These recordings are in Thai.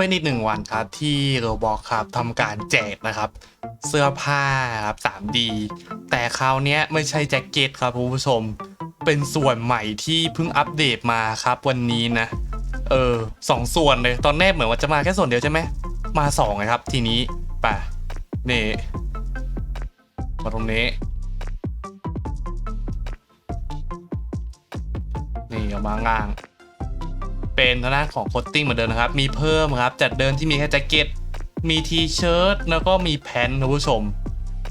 เป็นอีกหนึ่งวันครับที่โรบอกครับทำการแจกนะครับ เสื้อผ้าครับ 3D แต่คราวเนี้ยไม่ใช่แจ็คเก็ตครับคุณผู้ชม เป็นส่วนใหม่ที่เพิ่งอัปเดตมาครับวันนี้นะ เออสองส่วนเลย ตอนแรกเหมือนว่าจะมาแค่ส่วนเดียวใช่ไหม มาสองนะครับ ทีนี้ไป่ะนี่มาตรงนี้นี่เอามาง่าง เป็นทางด้านของโคตติ้งเหมือนเดิมนะครับ มีเพิ่มครับจากเดิมที่มีแค่แจ็คเก็ต มีทีเชิ้ตแล้วก็มีแพนท์นะผู้ชม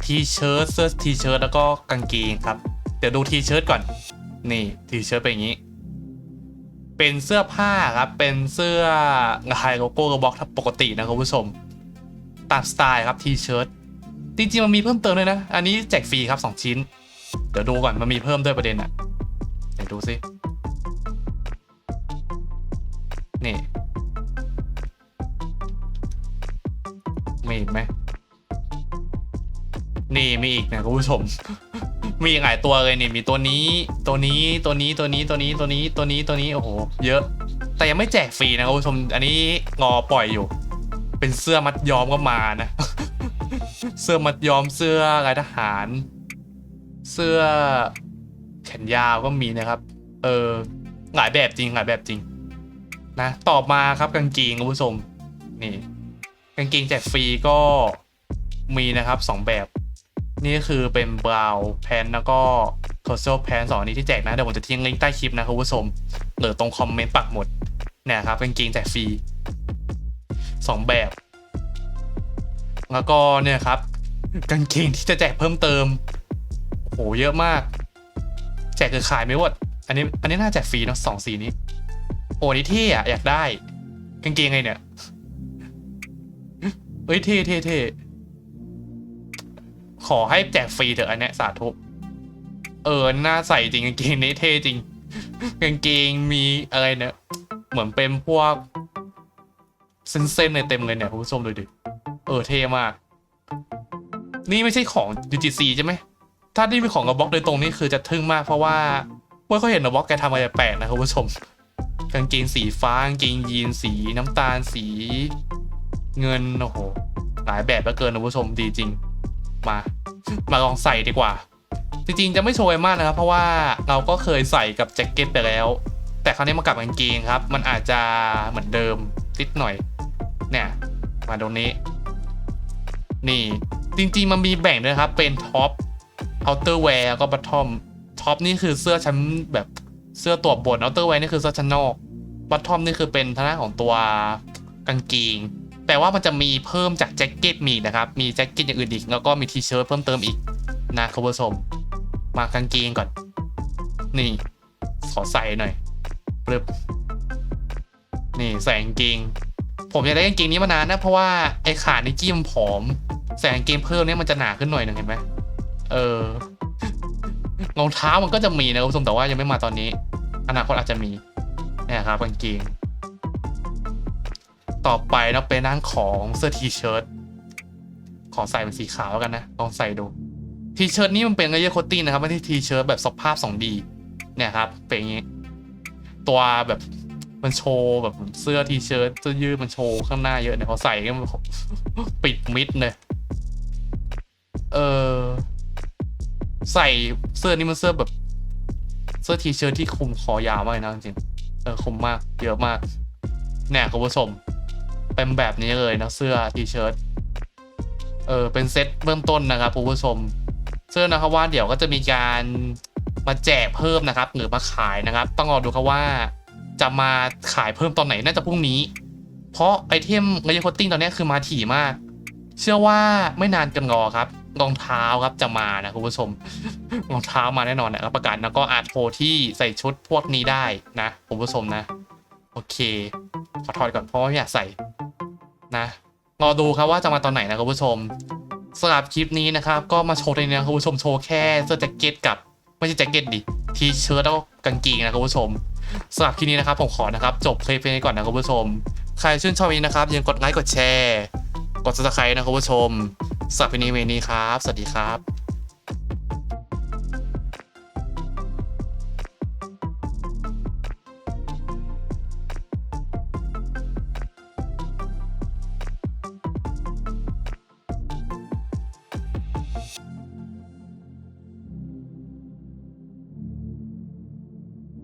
ทีเชิ้ตเสื้อทีเชิ้ตแล้วก็กางเกงครับ เดี๋ยวดูทีเชิ้ตก่อน นี่ทีเชิ้ตเป็นอย่างนี้ เป็นเสื้อผ้าครับ เป็นเสื้อลายโลโก้กระบอกปกตินะครับผู้ชมตามสไตล์ครับทีเชิ้ต จริงๆมันมีเพิ่มเติมด้วยนะ อันนี้แจกฟรีครับ 2 ชิ้น เดี๋ยวดูก่อนมันมีเพิ่มด้วยประเด็นอะเดี๋ยวดูสิี่มีอีกไหมนี่มีอีกนะคุณผู้ชม มีหลายตัวเลยนี่มีตัวนี้ ตัวนี้ตัวนี้ตัวนี้ตัวนี้ตัวนี้ตัวนี้ตัวนี้โอ้โหเยอะ แต่ยังไม่แจกฟรีนะคุณผู้ชม อันนี้งอปล่อยอยู่ เป็นเสื้อมัดย้อมก็มานะ เสื้อมัดย้อมเสื้อไร้ทหาร เสื้อแขนยาวก็มีนะครับ เออหลายแบบจริงหลายแบบจริง นะต่อมาครับกางเกงคุณผู้ชมนี่กางเกงแจกฟรีก็มีนะครับสองแบบ นี่คือเป็นบราวแพนแล้วก็โทเซลแพนสองนี้ที่แจกนะ เดี๋ยวผมจะทิ้งลิงก์ใต้คลิปนะคุณผู้ชมหรือตรงคอมเมนต์ปักหมดเนี่ยครับกางเกงแจกฟรีสองแบบ แล้วก็เนี่ยครับกางเกงที่จะแจกเพิ่มเติมโหเยอะมาก แจกคือขายไม่หมดอันนี้อันนี้น่าแจกฟรีเนาะสองสีนี้ โอ้นี่เท่อะอยากได้ กางเกงไงเนี่ยเฮ้ยเท่เท่เท่ขอให้แจกฟรีเถอะอันเนี้ยสาธุเออน่าใส่จริงกางเกงนี้เท่จริง กางเกงมีอะไรเนี่ยเหมือนเป็นพวกเส้นๆในเต็มเลยเนี่ยคุณผู้ชมดูดิเออเท่มาก นี่ไม่ใช่ของ UGC ใช่ไหมถ้านี่เป็นของกระบอกโดยตรงนี่คือจะทึ่งมากเพราะว่าเมื่อเขาเห็นกระบอกแกทำอะไรแปลกนะคุณผู้ชม กางเกงสีฟ้ากางเกงยีนสีน้ำตาลสี เงินโอ้โหหลายแบบเหลือเกินนะผู้ชมดีจริง มา มาลองใส่ดีกว่า จริงๆจะไม่โชว์มากนะครับ เพราะว่าเราก็เคยใส่กับแจ็คเก็ตไปแล้ว แต่คราวนี้มากับกางเกงครับ มันอาจจะเหมือนเดิมนิดหน่อย เนี่ยมาตรงนี้ นี่จริงๆมันมีแบ่งด้วยครับ เป็นท็อปเอาเตอร์แวร์ก็บัตทอมท็อปนี่คือเสื้อชั้นแบบ เสื้อตัวบนเอาเตอร์แวร์นี่คือเสื้อชั้นนอกบัตทอมนี่คือเป็นทางด้านของตัวกางเกงแต่ว่ามันจะมีเพิ่มจากแจ็คเก็ตมีนะครับ มีแจ็คเก็ตอย่างอื่นอีก แล้วก็มีทีเชิ้ตเพิ่มเติมอีกนะคุณผู้ชมมากางเกงก่อน นี่ ขอใส่หน่อยปึ๊บนี่ใส่กางเกง ผมอยากได้กางเกงนี้มานานนะ เพราะว่าไอ้ขานิกกี้มันผอม ใส่กางเกงเพิ่มเนี่ยมันจะหนาขึ้นหน่อยหนึงเห็นไหมเออ รองเท้ามันก็จะมีนะคุณผู้ชมแต่ว่ายังไม่มาตอนนี้ อนาคตอาจจะมีเนี่ยครับกางเกงต่อไปเราเป็นด้านของเสื้อทีเชิ้ตขอใส่เป็นสีขาวกันนะลองใส่ดูทีเชิ้ตนี่มันเป็นเลเยอโคตติ้นะครับไม่ใช่ทีเชิ้ตแบบสภาพ 2D เนี่ยครับเป็นอย่างนี้ตัวแบบมันโชว์แบบเสื้อทีเชิ้ตเสื้อยืดมันโชว์ข้างหน้าเยอะเนี่ยพอใส่ก็ปิดมิดเลยเออ ใส่เสื้อนี่มันเสื้อแบบเสื้อทีเชิ้ตที่คลุมคอยาวมากนะจริงเออคลุมมากเยอะมากเนี่ยคุณผู้ชมเป็นแบบนี้เลยนะเสื้อทีเชิ้ตเออเป็นเซตเบื้องต้นนะครับคุณผู้ชมเสื้อนะครับว่าเดี๋ยวก็จะมีการมาแจกเพิ่มนะครับ หรือมาขายนะครับ ต้องรอดูครับว่าจะมาขายเพิ่มตอนไหนน่าจะพรุ่งนี้ เพราะไอเทมเลเยอร์โคตติ้งตอนนี้คือมาถี่มาก เชื่อว่าไม่นานกินรอครับ รองเท้าครับจะมานะคุณผู้ชมรองเท้ามาแน่นอนนะรับประกันแล้วก็อาร์โทที่ใส่ชุดพวกนี้ได้นะคุณผู้ชมนะ โอเค ขอถอดก่อนเพราะว่าไม่อยากใส่นะรอดูครับว่าจะมาตอนไหนนะคุณผู้ชมสำหรับคลิปนี้นะครับ ก็มาโชว์ในนี้คุณผู้ชมโชว์แค่เสื้อแจ็คเก็ตกับไม่ใช่แจ็คเก็ตดิทีเชิ้ตแล้วก็กางเกงนะคุณผู้ชมสำหรับคลิปนี้นะครับผมขอนะครับ จบคลิปนี้ก่อนนะคุณผู้ชม ใครชื่นชอบนี้นะครับอย่าลืมกดไลค์กดแชร์ กด subscribe นะคุณผู้ชม สำหรับคลิปนี้เวนี้ครับ สวัสดีครับ